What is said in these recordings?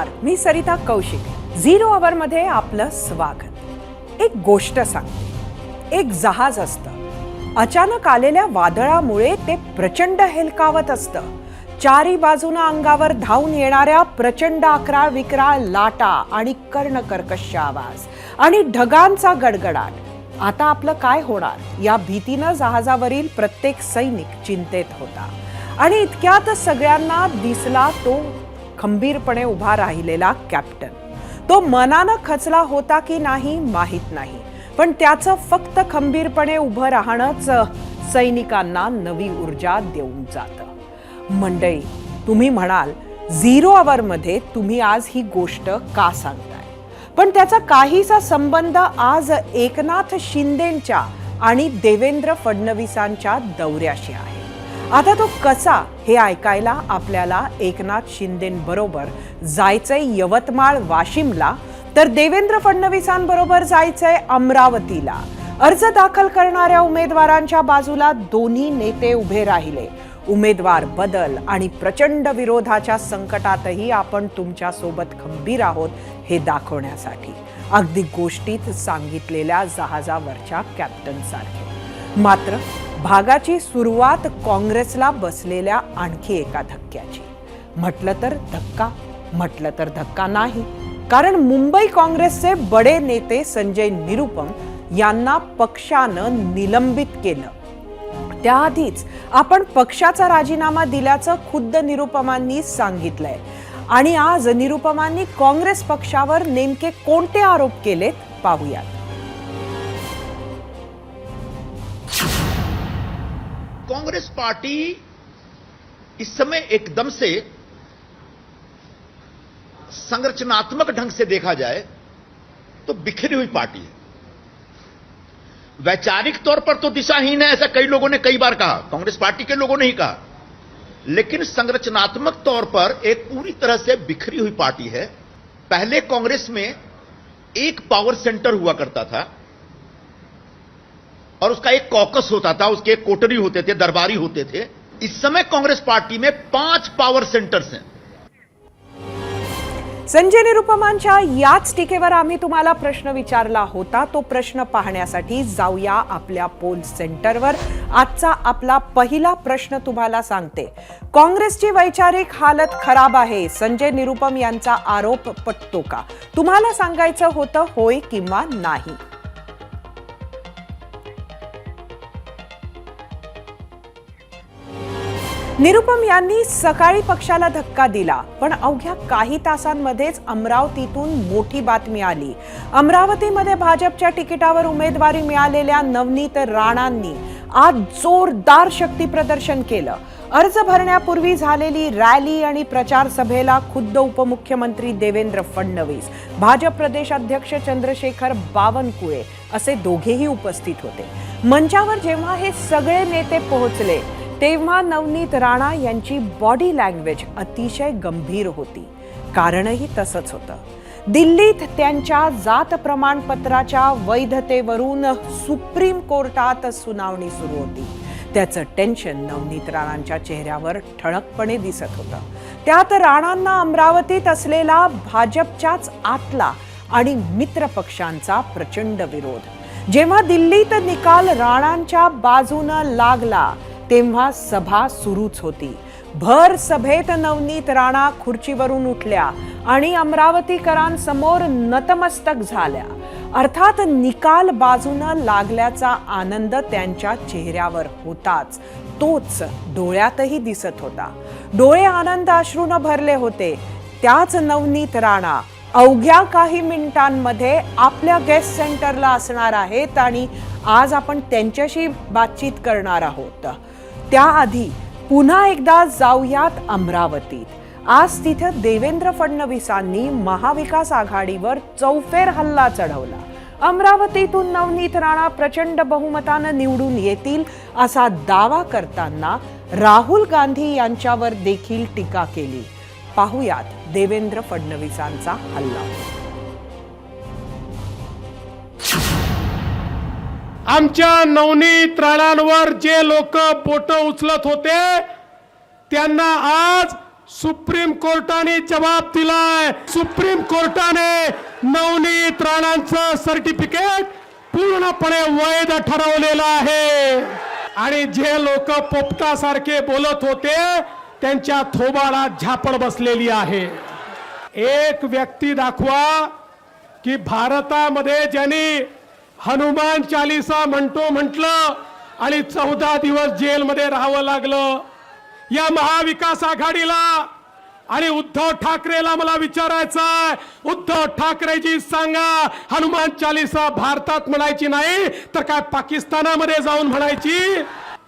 नमस्कार मी Sarita Kaushik. Zero hour मध्ये आपलं स्वागत. एक गोष्ट सांग एक जहाज असतं. अचानक आलेल्या वादळामुळे ते प्रचंड हेलकावत असतं. चारी बाजूनं अंगावर धावून येणाऱ्या प्रचंड अकरा विकराळ लाटा आणि कर्णकर्कश आवाज आणि ढगांचा गडगडाट. आता आपलं काय होणार? या भीतीनं जहाजावरील प्रत्येक सैनिक चिंतेत होता. आणि इतक्यात सगळ्यांना दिसला तो खंबीरपणे उभा राहिलेला कॅप्टन. तो मनानं खचला होता की नाही माहीत नाही. पण त्याचं फक्त खंबीरपणे उभं राहणंच सैनिकांना नवी ऊर्जा देऊन जातं. मंडळी तुम्ही म्हणाल झिरो मध्ये तुम्ही आज ही गोष्ट का सांगताय? पण त्याचा काहीसा संबंध आज एकनाथ शिंदेंच्या आणि देवेंद्र फडणवीसांच्या दौऱ्याशी आहे. आता तो कसा हे ऐकायला आपल्याला एकनाथ शिंदेबरोबर जायचंय यवतमाळ वाशिमला तर देवेंद्र फडणवीसांबरोबर जायचंय अमरावतीला. अर्ज दाखल करणाऱ्या उमेदवारांच्या बाजूला दोन्ही नेते उभे राहिले. उमेदवार बदल आणि प्रचंड विरोधाच्या संकटातही आपण तुमच्यासोबत खंबीर आहोत हे दाखवण्यासाठी. अगदी गोष्टीत सांगितलेल्या जहाजावरच्या कॅप्टनसारखे मात्र भागाची सुरुवात काँग्रेसला बसलेल्या आणखी एका धक्क्याची. म्हटलं तर धक्का म्हटलं तर धक्का नाही. कारण मुंबई काँग्रेसचे बडे नेते संजय निरुपम यांना पक्षानं निलंबित केलं. त्याआधीच आपण पक्षाचा राजीनामा दिल्याचं खुद्द निरुपमांनी सांगितलंय. आणि आज निरुपमांनी काँग्रेस पक्षावर नेमके कोणते आरोप केलेत पाहूयात. कांग्रेस पार्टी इस समय एकदम से संरचनात्मक ढंग से देखा जाए तो बिखरी हुई पार्टी है। वैचारिक तौर पर तो दिशाहीन है, ऐसा कई लोगों ने कई बार कहा। कांग्रेस पार्टी के लोगों ने ही कहा। लेकिन संरचनात्मक तौर पर एक पूरी तरह से बिखरी हुई पार्टी है। पहले कांग्रेस में एक पावर सेंटर हुआ करता था। और उसका एक कॉकस होता था उसके एक कोटरी होते थे दरबारी होते थे। इस समय कांग्रेस पार्टी में पांच पावर सेंटर्स हैं। संजय निरुपमांच्या याच टीकेवर आम्ही तुम्हाला प्रश्न विचारला होता. तो प्रश्न पाहण्यासाठी जाऊया आपल्या पोल सेंटरवर. आजचा आपला पहिला प्रश्न तुम्हाला सांगते. काँग्रेसची वैचारिक हालत खराब आहे. संजय निरुपम यांचा आरोप पटतो का? तुम्हाला सांगायचं होतं होय किंवा नाही. निरुपम यांनी सकाळी पक्षाला धक्का दिला पण अवघ्या काही तासांमध्येच अमरावतीतून मोठी बातमी आली. अमरावतीमध्ये भाजपच्या तिकिटावर उमेदवारी मिळालेल्या नवनीत राणांनी आज जोरदार शक्ती प्रदर्शन केलं. अर्ज भरण्यापूर्वी झालेली रॅली आणि प्रचार सभेला खुद्द उपमुख्यमंत्री देवेंद्र फडणवीस भाजप प्रदेशाध्यक्ष चंद्रशेखर बावनकुळे असे दोघेही उपस्थित होते. मंचावर जेव्हा हे सगळे नेते पोहोचले तेव्हा नवनीत राणा यांची बॉडी लँग्वेज अतिशय गंभीर होती. कारणही तसंच होतं. दिल्लीत त्यांच्या जात प्रमाणपत्राच्या वैधतेवरून सुप्रीम कोर्टात सुनावणी सुरू होती. त्याचं टेन्शन नवनीत राणांच्या चेहऱ्यावर ठळकपणे दिसत होतं. त्यात राणांना अमरावतीत असलेला भाजपच्याच आतला आणि मित्र पक्षांचा प्रचंड विरोध. जेव्हा दिल्लीत निकाल राणांच्या बाजूनं लागला तेव्हा सभा सुरूच होती. भर सभेत नवनीत राणा खुर्चीवरून उठल्या आणि अमरावतीकरांसमोर नतमस्तक झाल्या. अर्थात निकाल बाजूनं लागल्याचा आनंद त्यांच्या चेहऱ्यावर होताच. तोच डोळ्यातही दिसत होता. डोळे आनंद अश्रूनं भरले होते. त्याच नवनीत राणा अवघ्या काही मिनिटांमध्ये आपल्या गेस्ट सेंटरला असणार आहेत आणि आज आपण त्यांच्याशी बातचीत करणार आहोत. त्याआधी पुन्हा एकदा जाऊयात अमरावतीत. आज तिथं देवेंद्र फडणवीसांनी महाविकास आघाडीवर चौफेर हल्ला चढवला. अमरावतीतून नवनीत राणा प्रचंड बहुमतानं निवडून येतील असा दावा करताना राहुल गांधी यांच्यावर देखील टीका केली. पाहुयात देवेंद्र फडणवीसांचा हल्ला. आमच्या नवनीत राणांवर जे लोक बोट उचलत होते त्यांना आज सुप्रीम कोर्टाने जबाब दिलाय. सुप्रीम कोर्टाने नवनीत राणांचं सर्टिफिकेट पूर्णपणे वैध ठरवलेलं आहे. आणि जे लोक पोपटासारखे बोलत होते त्यांच्या थोबाला झापड बसलेली आहे. एक व्यक्ती दाखवा की भारतामध्ये ज्यांनी हनुमान चालिसा म्हणतो म्हटलं आणि चौदा दिवस जेलमध्ये राहावं लागलं. या महाविकास आघाडीला आणि उद्धव ठाकरेला मला विचारायचं आहे. उद्धव ठाकरेजी सांगा हनुमान चालिसा भारतात म्हणायची नाही तर काय पाकिस्तानामध्ये जाऊन म्हणायची?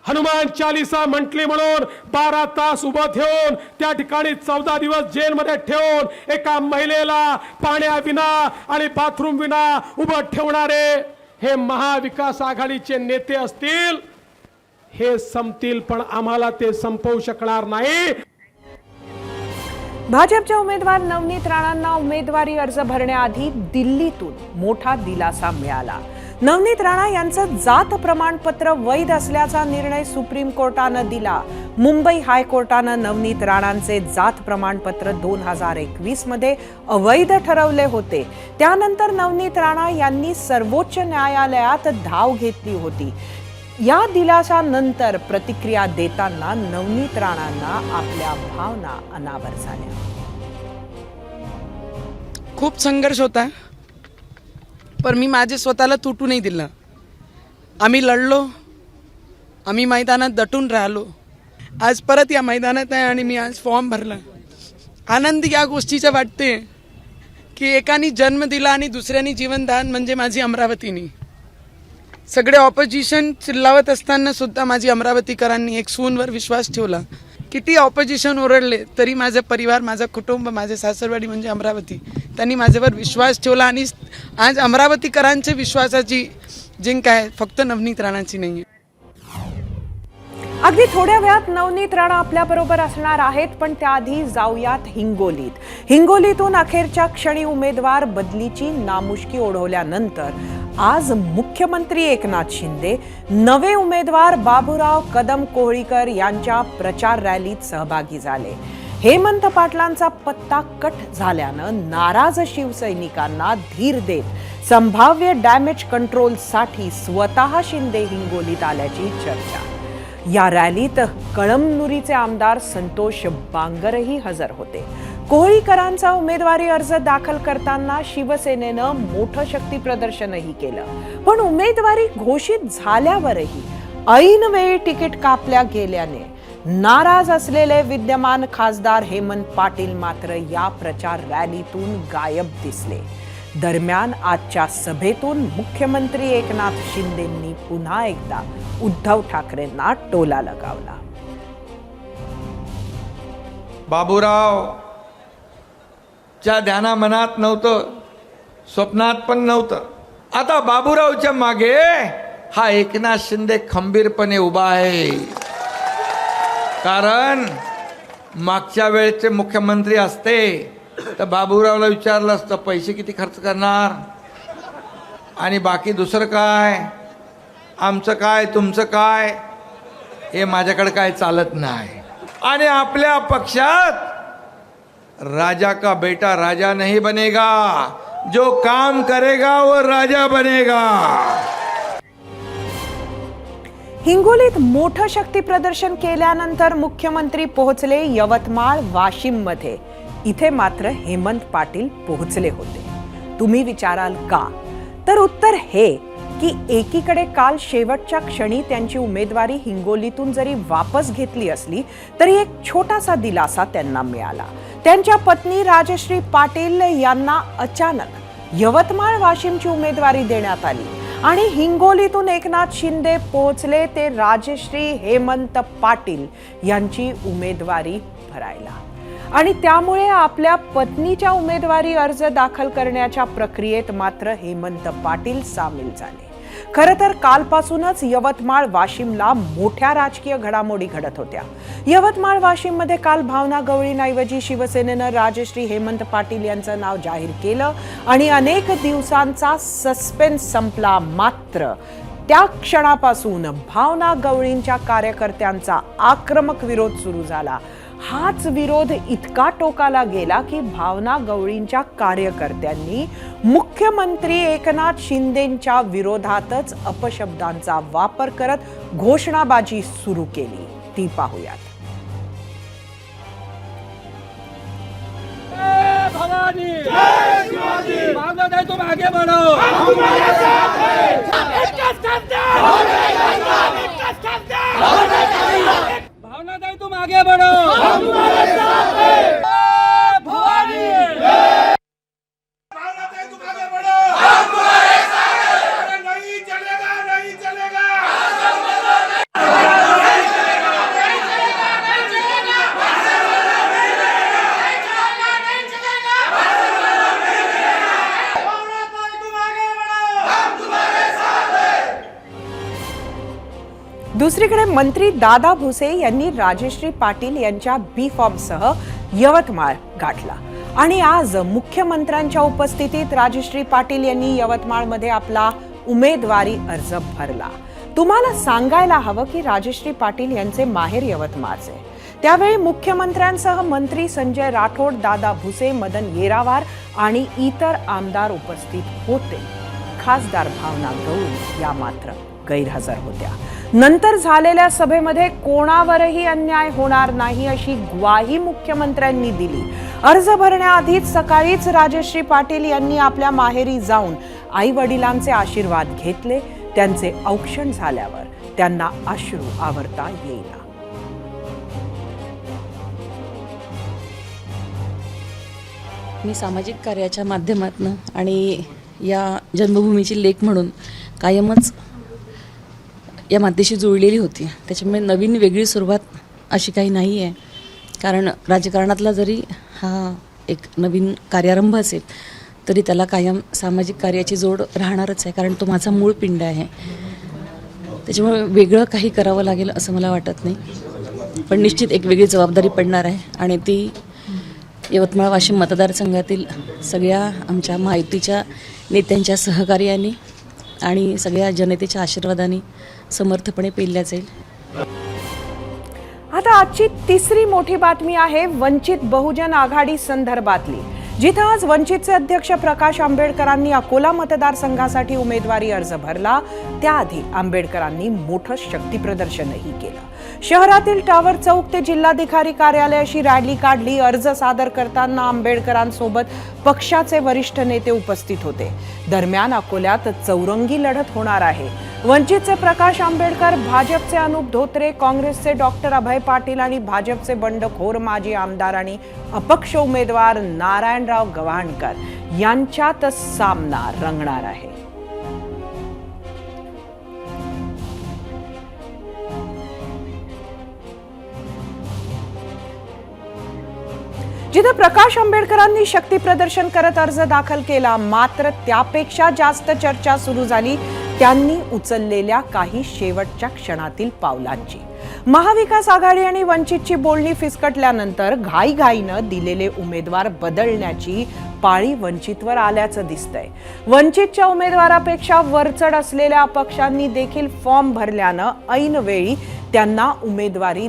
हनुमान चालिसा म्हटली म्हणून बारा तास उभं ठेवून त्या ठिकाणी चौदा दिवस जेलमध्ये ठेवून एका महिलेला पाण्याविना आणि बाथरूम विना उभं ठेवणारे हे महाविकास आघाडीचे नेते असतील हे संपतील पण आम्हाला ते संपवू शकणार नाही. भाजपच्या उमेदवार नवनीत राणांना उमेदवारी अर्ज भरण्याआधी दिल्लीतून मोठा दिलासा मिळाला. नवनीत राणा यांचं जात प्रमाणपत्र वैध असल्याचा निर्णय सुप्रीम कोर्टानं दिला. मुंबई हायकोर्टानं नवनीत राणांचे जात प्रमाणपत्र दोन हजार एकवीसमध्ये अवैध ठरवले होते. त्यानंतर नवनीत राणा यांनी सर्वोच्च न्यायालयात धाव घेतली होती. या दिलासानंतर प्रतिक्रिया देताना नवनीत राणांना आपल्या भावना अनावर झाल्या. खूप संघर्ष होता. पण मी माझे स्वतःला तुटू नाही दिलं. आम्ही लढलो आम्ही मैदानात दटून राहिलो. आज परत या मैदानात आहे आणि मी आज फॉर्म भरला. आनंद या गोष्टीचा वाटते की एकाने जन्म दिला आणि दुसऱ्याने जीवनदान म्हणजे माझी अमरावतीनी. सगळे ऑपोजिशन चिल्लावत असताना सुद्धा माझी अमरावतीकरांनी एक सूनवर विश्वास ठेवला. किती ऑपोजिशन ओरडले तरी माझा परिवार माझं कुटुंब माझे सासरवाडी म्हणजे अमरावती. त्यांनी माझ्यावर विश्वास ठेवला आणि आज अमरावतीकरांच्या विश्वासाची जिंक आहे. फक्त नवनीत राणाची नाही आहे अगदी थोड्या वेळात नवनीत राणा आपल्या बरोबर असणार आहेत पण त्याआधी जाऊयात हिंगोलीत. हिंगोलीतून अखेरच्या क्षणी उमेदवार बदलीची नामुष्की ओढवल्यानंतर आज मुख्यमंत्री एकनाथ शिंदे नवे उमेदवार बाबूराव कदम कोहळीकर यांच्या प्रचार रॅलीत सहभागी झाले. हेमंत पाटलांचा पत्ता कट झाल्यानं नाराज शिवसैनिकांना धीर देत संभाव्य डॅमेज कंट्रोलसाठी स्वतः शिंदे हिंगोलीत आल्याची चर्चा. या रॅलीत कळमनुरीचे आमदार संतोष बांगरही हजर होते. कोळीकरांचा उमेदवारी अर्ज दाखल करताना शिवसेनेनं मोठं शक्ती प्रदर्शनही केलं. पण उमेदवारी घोषित झाल्यावरही ऐनवेळी तिकीट कापल्या गेल्याने नाराज असलेले विद्यमान खासदार हेमंत पाटील मात्र या प्रचार रॅलीतून गायब दिसले. दरम्यान आजच्या सभेतून मुख्यमंत्री एकनाथ शिंदेंनी पुन्हा एकदा उद्धव ठाकरेंना टोला लगावला. बाबूराव च्या ध्याना मनात नव्हतं. स्वप्नात पण नव्हतं. आता बाबूरावच्या मागे हा एकनाथ शिंदे खंबीरपणे उभा आहे. कारण मागच्या वेळेचे मुख्यमंत्री असते तर बाबूरावला विचारलं असतं पैसे किती खर्च करणार? आणि बाकी दुसरं काय? आमचं काय? तुमचं काय? हे माझ्याकडे काय चालत नाही. आणि आपल्या पक्षात राजा का बेटा राजा नहीं बनेगा। जो काम करेगा वो राजा बनेगा। हिंगोलीत मोठं शक्ती प्रदर्शन केल्यानंतर मुख्यमंत्री पोहोचले यवतमाळ वाशिममध्ये इथे मात्र हेमंत पाटील पोहोचले होते. तुम्ही विचाराल का? तर उत्तर हे की एकीकडे काल शेवटच्या क्षणी त्यांची उमेदवारी हिंगोलीतून जरी वापस घेतली असली तरी एक छोटासा दिलासा त्यांना मिळाला. त्यांच्या पत्नी राजश्री पाटील यांना अचानक यवतमाळ वाशिमची उमेदवारी देण्यात आली आणि हिंगोलीतून एकनाथ शिंदे पोहोचले ते राजश्री हेमंत पाटील यांची उमेदवारी भरायला. आणि त्यामुळे आपल्या पत्नीच्या उमेदवारी अर्ज दाखल करण्याच्या प्रक्रियेत मात्र हेमंत पाटील सामील झाले. खरं तर कालपासूनच यवतमाळ वाशिमला मोठ्या राजकीय घडामोडी घडत होत्या. यवतमाळ वाशिममध्ये काल भावना गवळींऐवजी शिवसेनेनं राजश्री हेमंत पाटील यांचं नाव जाहीर केलं आणि अनेक दिवसांचा सस्पेन्स संपला मात्र. त्या क्षणापासून भावना गवळींच्या कार्यकर्त्यांचा आक्रमक विरोध सुरू झाला. हाच विरोध इतका टोकाला गेला की भावना गवळींच्या कार्यकर्त्यांनी मुख्यमंत्री एकनाथ शिंदेंच्या विरोधातच अपशब्दांचा वापर करत घोषणाबाजी सुरू केली. ती पाहूयात. भवानी! आगे बढ़ो! आगे बढ़ो। दुसरीकडे मंत्री दादा भुसे यांनी राजेश्री पाटील यांच्या बी फॉर्मसह यवतमाळ गाठला. आणि आज मुख्यमंत्र्यांच्या उपस्थितीत राजश्री पाटील यांनी यवतमाळमध्ये आपला उमेदवारी अर्ज भरला. तुम्हाला सांगायला हवं की राजश्री पाटील यांचे माहेर यवतमाळचे. त्यावेळी मुख्यमंत्र्यांसह मंत्री संजय राठोड दादा भुसे मदन येरावार आणि इतर आमदार उपस्थित होते. खासदार भावना गवळी या मात्र गैरहजर होत्या. नंतर झालेल्या सभेमध्ये कोणावरही अन्याय होणार नाही अशी ग्वाही मुख्यमंत्र्यांनी दिली. अर्ज भरण्याआधीच सकाळीच राजश्री पाटील यांनी आपल्या माहेरी जाऊन आई वडिलांचे आशीर्वाद घेतले. त्यांचे औक्षण झाल्यावर त्यांना अश्रू आवरता येईना. मी सामाजिक कार्याच्या माध्यमातून आणि या जन्मभूमीची लेख म्हणून कायमच या मातेशी जुळलेली होती. त्याच्यामुळे नवीन वेगळी सुरुवात अशी काही नाही आहे कारण राजकारणातला जरी हा एक नवीन कार्यारंभ असेल तरी त्याला कायम सामाजिक कार्याची जोड राहणारच आहे. कारण तो माझा मूळ पिंड आहे. त्याच्यामुळे वेगळं काही करावं लागेल असं मला वाटत नाही. पण निश्चित एक वेगळी जबाबदारी पडणार आहे. आणि ती यवतमाळ वाशिम मतदारसंघातील सगळ्या आमच्या माहितीच्या नेत्यांच्या सहकार्याने आणि सगळ्या जनतेच्या आशीर्वादाने समर्थपणे पेलल्या जाईल. आता आजची तिसरी मोठी बातमी आहे वंचित बहुजन आघाडी संदर्भातली. जिथं आज वंचितचे अध्यक्ष प्रकाश आंबेडकरांनी अकोला मतदारसंघासाठी उमेदवारी अर्ज भरला त्याआधी आंबेडकरांनी मोठं शक्ती प्रदर्शनही केलं. शहरातील टावर चौक ते जिल्हाधिकारी कार्यालयाशी रॅली काढली अर्ज सादर करताना आंबेडकरांसोबत पक्षाचे वरिष्ठ नेते उपस्थित होते. दरम्यान अकोल्यात चौरंगी लढत होणार आहे. वंचितचे प्रकाश आंबेडकर भाजपचे अनुप धोत्रे काँग्रेसचे डॉक्टर अभय पाटील आणि भाजपचे बंडखोर माजी आमदार आणि अपक्ष उमेदवार नारायणराव गव्हाणकर. यांच्यात सामना रंगणार आहे. जिथे प्रकाश आंबेडकरांनी शक्ती प्रदर्शन करत अर्ज दाखल केला मात्र त्यापेक्षा जास्त चर्चा सुरू झाली. त्यांनी उचललेल्या काही शेवटच्या क्षणातील पावलांची. महाविकास आघाडी आणि वंचितची बोलणी फिसकटल्यानंतर घाईघाईनं दिलेले उमेदवार बदलण्याची पाळी वंचितवर आल्याचं दिसतंय. वंचितच्या उमेदवारापेक्षा वरचढ असलेल्या अपक्षांनी देखील फॉर्म भरल्यानं ऐनवेळी त्यांना उमेदवारी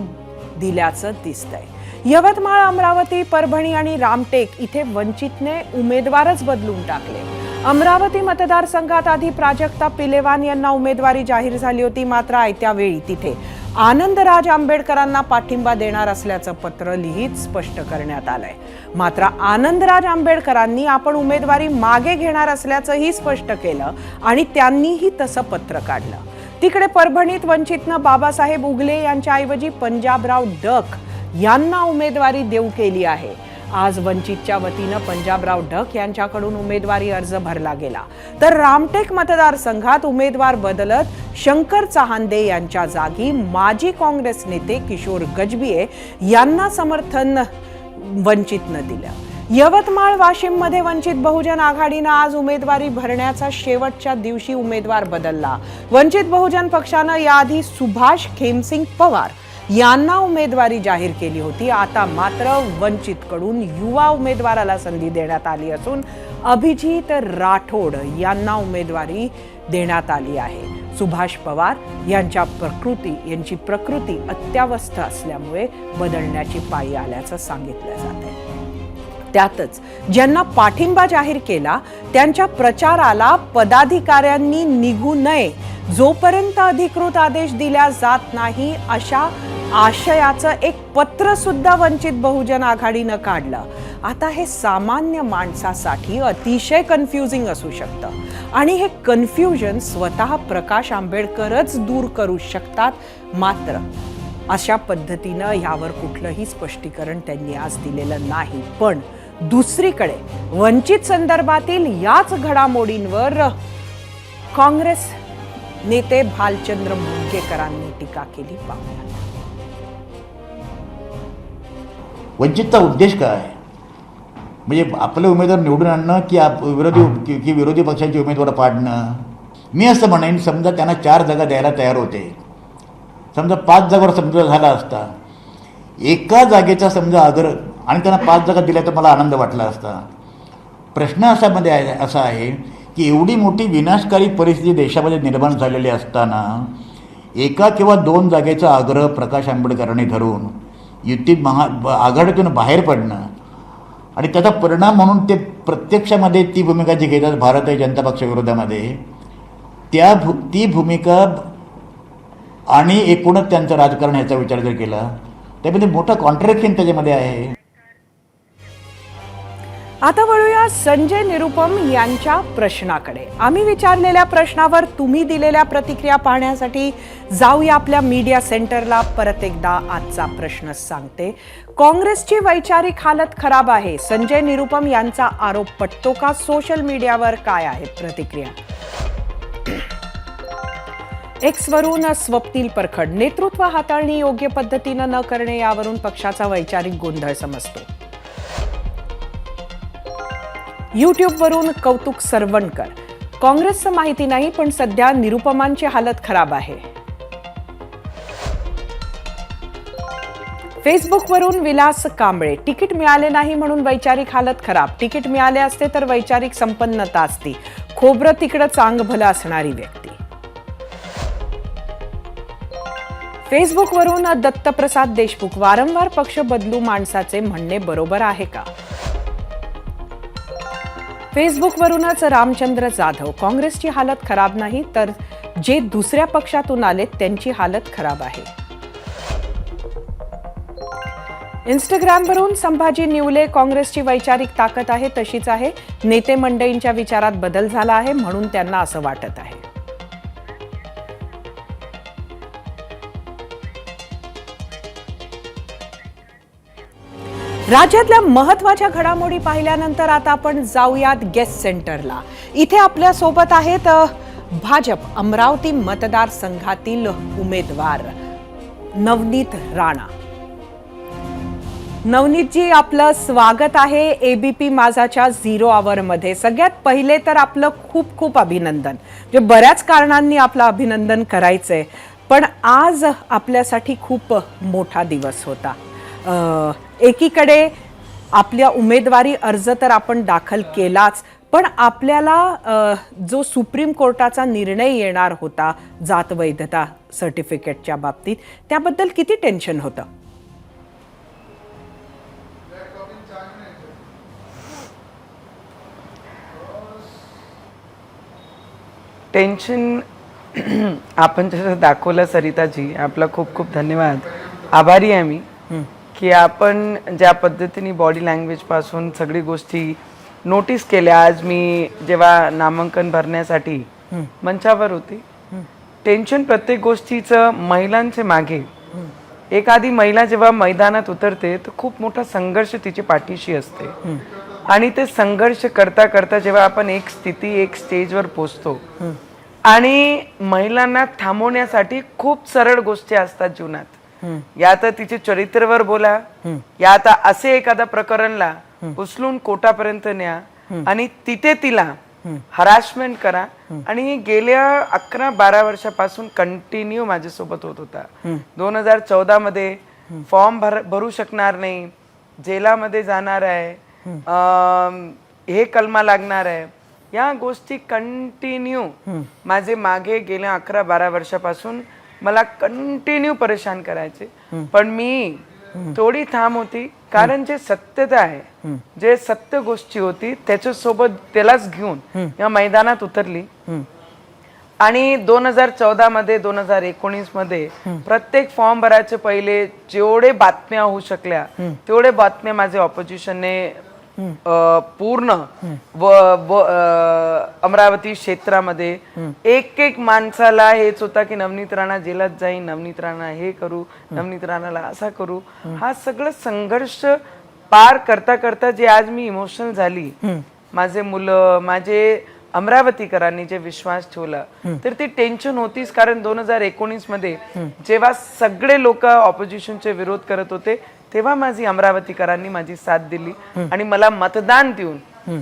दिल्याचं दिसतंय. यवतमाळ अमरावती परभणी आणि रामटेक इथे वंचितने उमेदवारच बदलून टाकले. अमरावती मतदारसंघात आधी प्राजक्ता पिलेवान यांना उमेदवारी जाहीर झाली होती मात्र आयत्या वेळी तिथे आनंदराज आंबेडकरांना पाठिंबा देणार असल्याचं पत्र लिहित स्पष्ट करण्यात आलंय. मात्र आनंदराज आंबेडकरांनी आपण उमेदवारी मागे घेणार असल्याचंही स्पष्ट केलं आणि त्यांनीही तसं पत्र काढलं. तिकडे परभणीत वंचितनं बाबासाहेब उगले यांच्याऐवजी पंजाबराव डक यांना उमेदवारी देऊ केली आहे. आज वंचितच्या वतीनं पंजाबराव ढक यांच्याकडून उमेदवारी अर्ज भरला गेला. तर रामटेक मतदारसंघात उमेदवार बदलत शंकर चहांदे यांच्या जागी माजी काँग्रेस नेते किशोर गजबिये यांना समर्थन वंचितनं दिलं. यवतमाळ वाशिममध्ये वंचित बहुजन आघाडीनं आज उमेदवारी भरण्याचा शेवटच्या दिवशी उमेदवार बदलला. वंचित बहुजन पक्षानं याआधी सुभाष खेमसिंग पवार यांना उमेदवारी जाहीर केली होती. आता मात्र वंचितकडून युवा उमेदवाराला संधी देण्यात आली असून अभिजित राठोड यांना उमेदवारी देण्यात आली आहे. सुभाष पवार यांच्या प्रकृती यांची प्रकृती अत्यावस्थ असल्यामुळे बदलण्याची पायी आल्याचं सांगितलं जात आहे त्यातच ज्यांना पाठिंबा जाहीर केला त्यांच्या प्रचाराला पदाधिकाऱ्यांनी निघू नये जोपर्यंत अधिकृत आदेश दिल्या जात नाही अशा आशयाचं एक पत्र सुद्धा वंचित बहुजन आघाडीनं काढलं. आता हे सामान्य माणसासाठी अतिशय कन्फ्युजिंग असू शकतं आणि हे कन्फ्युजन स्वतः प्रकाश आंबेडकरच दूर करू शकतात मात्र. अशा पद्धतीनं ह्यावर कुठलंही स्पष्टीकरण त्यांनी आज दिलेलं नाही. पण दुसरीकडे वंचित संदर्भातील याच घडामोडींवर काँग्रेस नेते भालचंद्र मुंडगेकरांनी टीका केली पाहूया. वंचितचा उद्देश काय म्हणजे आपले उमेदवार निवडून आणणं की आप विरोधी की विरोधी पक्षांचे उमेदवार पाडणं? मी असं म्हणेन समजा त्यांना चार जागा द्यायला तयार होते. समजा पाच जागावर समजा झाला असता. एका जागेचा समजा आदर आणि त्यांना पाच जागा दिल्या तर मला आनंद वाटला असता. प्रश्न असा मध्ये आहे असा आहे की एवढी मोठी विनाशकारी परिस्थिती देशामध्ये निर्माण झालेली असताना एका किंवा दोन जागेचा आग्रह प्रकाश आंबेडकरांनी धरून युती महा आघाडीतून बाहेर पडणं आणि त्याचा परिणाम म्हणून ते प्रत्यक्षामध्ये ती भूमिका जी घेतात भारतीय जनता पक्षाविरोधामध्ये त्या भू ती भूमिका आणि एकूणच त्यांचं राजकारण ह्याचा विचार जर केला त्यामध्ये मोठं कॉन्ट्रॅक्शन त्याच्यामध्ये आहे. आता वळूया संजय निरुपम यांच्या प्रश्नाकडे. आम्ही विचारलेल्या प्रश्नावर तुम्ही दिलेल्या प्रतिक्रिया पाहण्यासाठी जाऊया आपल्या मीडिया सेंटरला. परत एकदा आजचा प्रश्न सांगते. काँग्रेसची वैचारिक हालत खराब आहे. संजय निरुपम यांचा आरोप पटतो का? सोशल मीडियावर काय आहे प्रतिक्रिया? एक्सवरून स्वप्नील परखड. नेतृत्व हाताळणी योग्य पद्धतीनं न करणे यावरून पक्षाचा वैचारिक गोंधळ समजतो. यूट्यूबवरून कौतुक सरवणकर. काँग्रेसचं माहिती नाही पण सध्या निरुपमांची हालत खराब आहे. फेसबुकवरून विलास कांबळे तिकीट मिळाले नाही म्हणून वैचारिक हालत खराब. तिकीट मिळाले असते तर वैचारिक संपन्नता असती. खोबरं तिकडं चांग भलं असणारी व्यक्ती. फेसबुकवरून दत्तप्रसाद देशमुख वारंवार पक्ष बदलू माणसाचे म्हणणे बरोबर आहे का? फेसबुकवरूनच रामचंद्र जाधव. काँग्रेसची हालत खराब नाही तर जे दुसऱ्या पक्षातून आलेत त्यांची हालत खराब आहे. इंस्टाग्रामवरून संभाजी निवले काँग्रेसची वैचारिक ताकद आहे तशीच आहे. नेते मंडळींच्या विचारात बदल झाला आहे म्हणून त्यांना असं वाटत आहे. राज्यातल्या महत्त्वाच्या घडामोडी पाहिल्यानंतर आता आपण जाऊयात गेस्ट सेंटरला इथे आपल्यासोबत आहेत भाजप अमरावती मतदारसंघातील उमेदवार नवनीत राणा. नवनीतजी आपलं स्वागत आहे एबीपी माझाच्या झिरो आवरमध्ये सगळ्यात पहिले तर आपलं खूप खूप अभिनंदन. म्हणजे बऱ्याच कारणांनी आपलं अभिनंदन करायचंय पण आज आपल्यासाठी खूप मोठा दिवस होता. एकीकडे आपल्या उमेदवारी अर्ज तर आपण दाखल केलाच पण आपल्याला जो सुप्रीम कोर्टाचा निर्णय येणार होता जात वैधता सर्टिफिकेटच्या बाबतीत त्याबद्दल किती टेन्शन होतं? टेन्शन आपण जसं दाखवलं सरिताजी आपला खूप खूप धन्यवाद. आभारी आहे मी. की आपण ज्या पद्धतीने बॉडी लँग्वेजपासून सगळी गोष्टी नोटीस केल्या. आज मी जेव्हा नामांकन भरण्यासाठी मंचावर होते टेन्शन प्रत्येक गोष्टीचं महिलांचे मागे. एखादी महिला जेव्हा मैदानात उतरते तर खूप मोठा संघर्ष तिची पाठीशी असते. आणि ते संघर्ष करता करता जेव्हा आपण एक स्थिती एक स्टेजवर पोचतो. आणि महिलांना थांबवण्यासाठी खूप सरळ गोष्टी असतात जीवनात. या तर तिचे चरित्रवर बोला. या आता असे एखाद्या प्रकरणला उचलून कोर्टापर्यंत न्या आणि तिथे तिला हरासमेंट करा आणि गेल्या अकरा बारा वर्षापासून कंटिन्यू माझ्यासोबत होत होता. दोन हजार चौदा मध्ये फॉर्म भर भरू शकणार नाही. जेलामध्ये जाणार आहे. हे कलमा लागणार आहे. या गोष्टी कंटिन्यू माझे मागे गेल्या अकरा बारा वर्षापासून मला कंटिन्यू परेशान करायचे. पण मी थोडी थांब होती. कारण जे सत्यता आहे जे सत्य गोष्टी होती त्याच्यासोबत त्यालाच घेऊन या मैदानात उतरली. आणि दोन हजार चौदा मध्ये दोन हजार एकोणीसमध्ये प्रत्येक फॉर्म भरायचे पहिले जेवढे बातम्या होऊ शकल्या तेवढे बातम्या माझे ऑपोजिशनने पूर्ण व अमरावती क्षेत्रामध्ये एक एक माणसाला हेच होता की नवनीत राणा जेलात जाईन नवनीत राणा हे करू नवनीत राणाला असा करू. हा सगळं संघर्ष पार करता करता जे आज मी इमोशनल झाली माझे मुलं माझे अमरावतीकरांनी जे विश्वास ठेवला तर ती टेन्शन होतीच कारण दोन हजार एकोणीसमध्ये जेव्हा सगळे लोक ऑपोजिशनचे विरोध करत होते तेव्हा माझी अमरावतीकरांनी माझी साथ दिली. आणि मला मतदान देऊन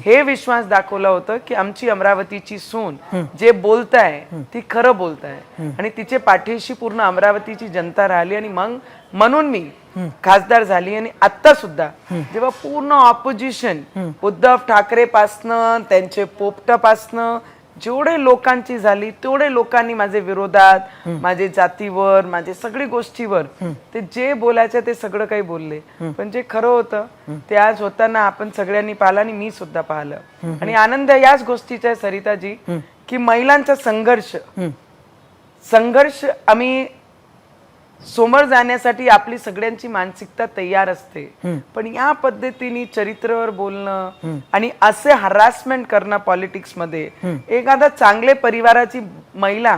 हे. विश्वास दाखवला होतं की आमची अमरावतीची सून जे बोलताय ती खरं बोलताय. आणि तिचे पाठीशी पूर्ण अमरावतीची जनता राहिली आणि मग म्हणून मी खासदार झाली आणि आता सुद्धा जेव्हा पूर्ण ऑपोजिशन उद्धव ठाकरे पासनं त्यांचे पोपटापासनं जेवढे लोकांची झाली तेवढे लोकांनी माझे विरोधात माझे जातीवर माझे सगळी गोष्टीवर ते जे बोलायचे ते सगळं काही बोलले. पण जे खरं होतं ते आज होताना आपण सगळ्यांनी पाहिलं आणि मी सुद्धा पाहिलं. आणि आनंद याच गोष्टीचा आहे, सरिताजी की महिलांचा संघर्ष. संघर्ष आम्ही समोर जाण्यासाठी आपली सगळ्यांची मानसिकता तयार असते. पण या पद्धतीने चरित्रावर बोलणं आणि असे हरासमेंट करणं पॉलिटिक्समध्ये एखादा चांगले परिवाराची महिला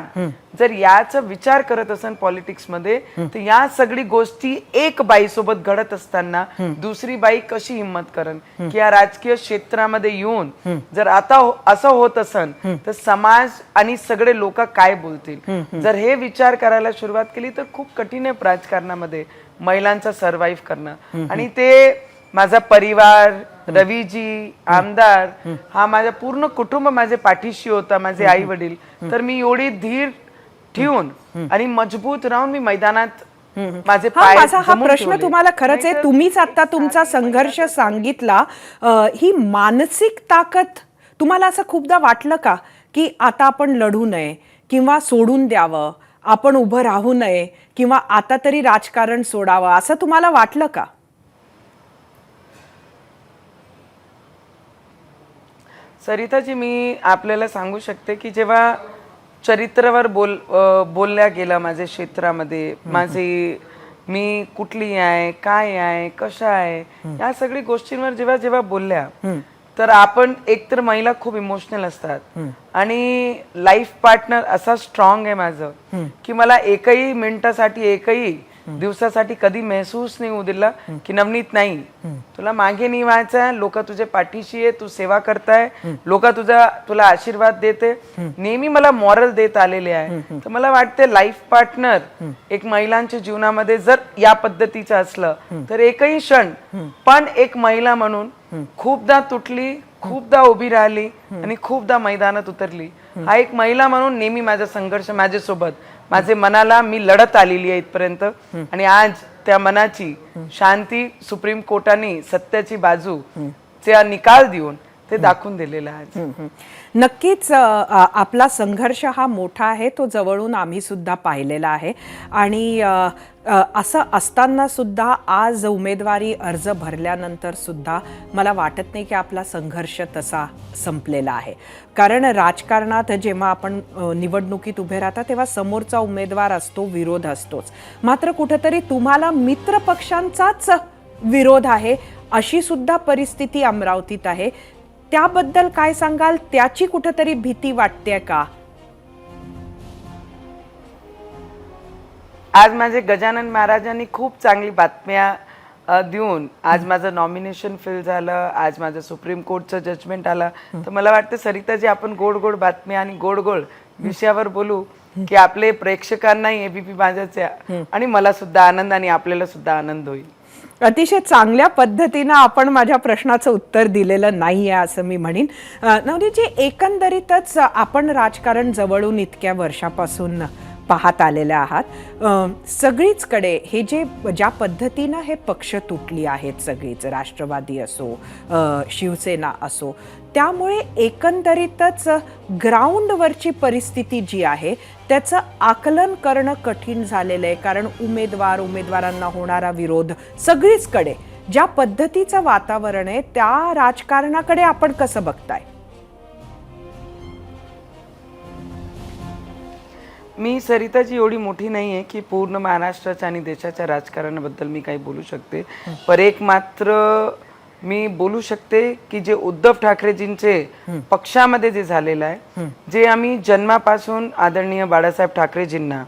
जर याचा विचार करत असेल पॉलिटिक्समध्ये तर या सगळी गोष्टी एक बाई सोबत घडत असताना दुसरी बाई कशी हिंमत करण की या राजकीय क्षेत्रामध्ये येऊन जर आता हो- असं होत असन तर समाज आणि सगळे लोक काय बोलतील? जर हे विचार करायला सुरुवात केली तर खूप कठीण आहे राजकारणामध्ये महिलांचा सर्व्हाइव्ह करणं. आणि ते माझा परिवार रवीजी आमदार हा माझा पूर्ण कुटुंब माझे पाठीशी होता माझे आई वडील तर मी एवढी धीर ठेवून आणि मजबूत राहून मी मैदानात माझे हा माझा हा प्रश्न. तुम्हाला खरंच आहे तुम्हीच आता तुमचा संघर्ष सांगितला. ही मानसिक ताकद तुम्हाला असं खूपदा वाटलं का? की आता आपण लढू नये किंवा सोडून द्यावं आपण उभं राहू नये किंवा आता तरी राजकारण सोडावं असं तुम्हाला वाटलं का? सरिताजी मी आपल्याला सांगू शकते की जेव्हा चरित्रावर बोल बोलल्या गेलं माझ्या क्षेत्रामध्ये माझे मी कुठली आहे काय आहे कशा आहे या सगळी गोष्टींवर जेव्हा जेव्हा बोलल्या तर आपण एकतर महिला खूप इमोशनल असतात. आणि लाईफ पार्टनर असा स्ट्रॉंग आहे माझं की मला एकही मिनिटासाठी एकही दिवसासाठी कधी महसूस नाही होऊ दिला की नवनीत नाही. तुला मागे नाही व्हायचं लोक तुझ्या पाठीशी आहे तू सेवा करताय लोक तुझा तुला आशीर्वाद देते. नेहमी मला मॉरल देत आलेले आहे. तर मला वाटते लाईफ पार्टनर एक महिलांच्या जीवनामध्ये जर या पद्धतीचं असलं तर एकही क्षण पण एक महिला म्हणून खूपदा तुटली खूपदा उभी राहिली आणि खूपदा मैदानात उतरली. हा एक महिला म्हणून नेहमी माझा संघर्ष माझ्यासोबत. माझे मनाला मी लढत आलेली आहे इथपर्यंत. आणि आज त्या मनाची शांती सुप्रीम कोर्टाने सत्याची बाजू चा निकाल देऊन ते दाखवून दिलेलं आहे. नक्कीच आपला संघर्ष हा मोठा आहे तो जवळून आम्ही सुद्धा पाहिलेला आहे. आणि असं असताना सुद्धा आज उमेदवारी अर्ज भरल्यानंतर सुद्धा मला वाटत नाही की आपला संघर्ष तसा संपलेला आहे. कारण राजकारणात जेव्हा आपण निवडणुकीत उभे राहता तेव्हा समोरचा उमेदवार असतो विरोध असतोच. मात्र कुठंतरी तुम्हाला मित्र पक्षांचाच विरोध आहे अशी सुद्धा परिस्थिती अमरावतीत आहे. त्याबद्दल काय सांगाल? त्याची कुठेतरी भीती वाटते का? आज माझे गजानन महाराजांनी खूप चांगली बातम्या देऊन आज माझं नॉमिनेशन फिल झालं आज माझं सुप्रीम कोर्टचं जजमेंट आलं. तर मला वाटतं सरिताजी आपण गोड गोड बातम्या आणि गोड गोड विषयावर बोलू की आपले प्रेक्षकांनाही एबीपी माझ्याचे आणि मला सुद्धा आनंद आणि आपल्याला सुद्धा आनंद होईल. अतिशय चांगल्या पद्धतीनं आपण माझ्या प्रश्नाचं उत्तर दिलेलं नाही आहे असं मी म्हणेन. अ, नवनीतजी एकंदरीतच आपण राजकारण जवळून इतक्या वर्षापासून पाहत आलेल्या आहात. सगळीचकडे हे जे ज्या पद्धतीनं हे पक्ष तुटली आहेत सगळीच राष्ट्रवादी असो शिवसेना असो त्यामुळे एकंदरीतच ग्राउंडवरची परिस्थिती जी आहे त्याचं आकलन करणं कठीण झालेलं आहे. कारण उमेदवार उमेदवारांना होणारा विरोध सगळीचकडे. ज्या पद्धतीचं वातावरण आहे त्या राजकारणाकडे आपण कसं बघताय? मी सरिताजी एवढी मोठी नाही आहे की पूर्ण महाराष्ट्राच्या आणि देशाच्या राजकारणाबद्दल मी काही बोलू शकते. पर एक मात्र मी बोलू शकते की जे उद्धव ठाकरेजींचे पक्षामध्ये जे झालेलं आहे जे आम्ही जन्मापासून आदरणीय बाळासाहेब ठाकरेजींना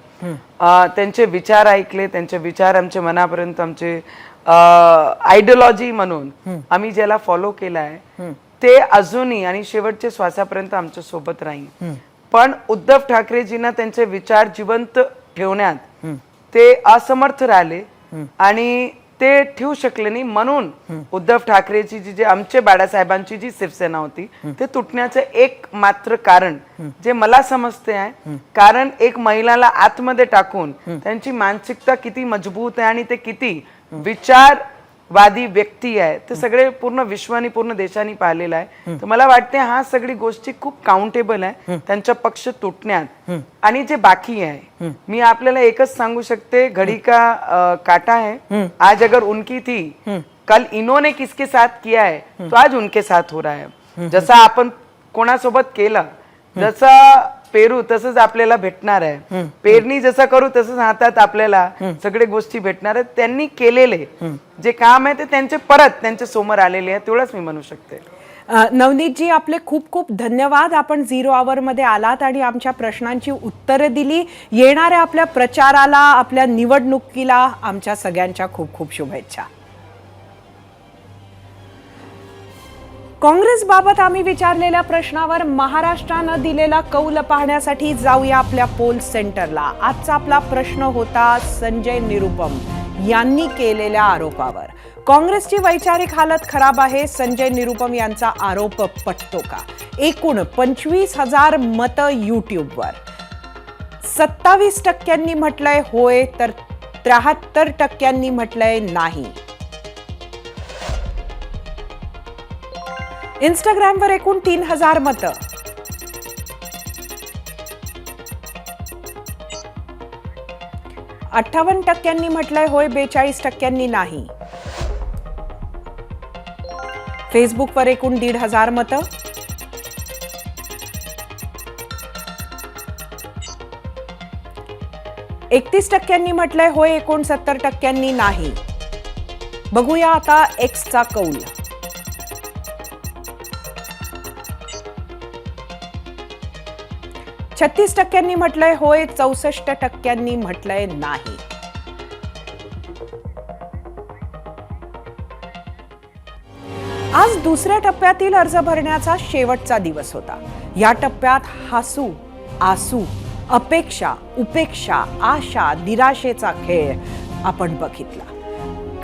त्यांचे विचार ऐकले त्यांचे विचार आमच्या मनापर्यंत आमचे आयडिओलॉजी म्हणून आम्ही ज्याला फॉलो केलं आहे ते अजूनही आणि शेवटच्या श्वासापर्यंत आमच्यासोबत राहील. पण उद्धव ठाकरेजींना त्यांचे विचार जिवंत ठेवण्यात ते असमर्थ राहिले आणि ते ठेवू शकले नाही. म्हणून उद्धव ठाकरेची जी जे आमचे बाळासाहेबांची जी शिवसेना होती ते तुटण्याचं एक मात्र कारण जे मला समजते आहे कारण एक महिलाला आतमध्ये टाकून त्यांची मानसिकता किती मजबूत आहे आणि ते किती विचारवादी व्यक्ती आहे ते सगळे पूर्ण विश्वानी पूर्ण देशाने पाहिलेलं आहे. तर मला वाटते हा सगळी गोष्टी खूप काउंटेबल आहे त्यांचा पक्ष तुटण्यात. आणि जे बाकी आहे मी आपल्याला एकच सांगू शकते घडी का अ, काटा है. आज अगर उनकी थी कल इन्होंने किसके साथ किया है तो आज उनके साथ हो रहा है. जसा आपण कोणासोबत केलं जसं पेरू तसंच आपल्याला भेटणार आहे. पेरणी जसं करू तसंच हातात आपल्याला. सगळे गोष्टी भेटणार आहेत. त्यांनी केलेले. जे काम आहे ते त्यांचे परत त्यांच्यासमोर आलेले आहे तेवढंच मी म्हणू शकते. नवनीतजी आपले खूप खूप धन्यवाद. आपण झिरो आवरमध्ये आलात आणि आमच्या प्रश्नांची उत्तरं दिली. येणाऱ्या आपल्या प्रचाराला आपल्या निवडणुकीला आमच्या सगळ्यांच्या खूप खूप शुभेच्छा. काँग्रेसबाबत आम्ही विचारलेल्या प्रश्नावर महाराष्ट्रानं दिलेला कौल पाहण्यासाठी जाऊया आपल्या पोल सेंटरला. आजचा आपला प्रश्न होता संजय निरुपम यांनी केलेल्या आरोपावर. काँग्रेसची वैचारिक हालत खराब आहे संजय निरुपम यांचा आरोप पटतो का? एकूण पंचवीस हजार मतं युट्यूबवर. सत्तावीस टक्क्यांनी म्हटलंय होय तर त्र्याहत्तर टक्क्यांनी म्हटलंय नाही. इंस्टाग्रामवर एकूण तीन हजार मतं. अठ्ठावन्न टक्क्यांनी म्हटलंय होय बेचाळीस टक्क्यांनी नाही. फेसबुकवर एकूण दीड हजार मतं. एकतीस टक्क्यांनी म्हटलंय होय एकोणसत्तर टक्क्यांनी नाही. बघूया आता एक्सचा कौल. छत्तीस टक्क्यांनी म्हटलंय होय चौसष्ट टक्क्यांनी म्हटलंय नाही. आज दुसऱ्या टप्प्यातील अर्ज भरण्याचा शेवटचा दिवस होता. या टप्प्यात हासू आसू अपेक्षा उपेक्षा आशा निराशेचा खेळ आपण बघितला.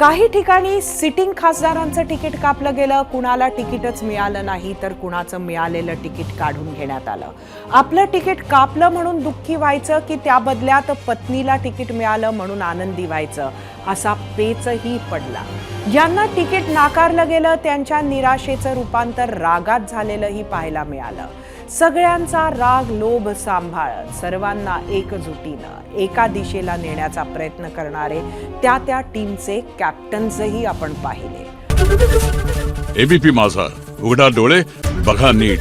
काही ठिकाणी सिटिंग खासदारांचं तिकीट कापलं गेलं. कुणाला तिकीटच मिळालं नाही तर कुणाचं मिळालेलं तिकीट काढून घेण्यात आलं. आपलं तिकीट कापलं म्हणून दुःखी व्हायचं की त्या बदल्यात पत्नीला तिकीट मिळालं म्हणून आनंदी व्हायचं? असा पेचही पडला. ज्यांना तिकीट नाकारलं गेलं त्यांच्या निराशेचं रूपांतर रागात झालेलंही पाहायला मिळालं. सगळ्यांचा राग लोभ सांभाळत सर्वांना एकजुटीनं. एका दिशेला नेण्याचा प्रयत्न करणारे त्या त्या टीमचे कॅप्टन्सही आपण पाहिले. एबीपी माझा. उघडा डोळे बघा नीट.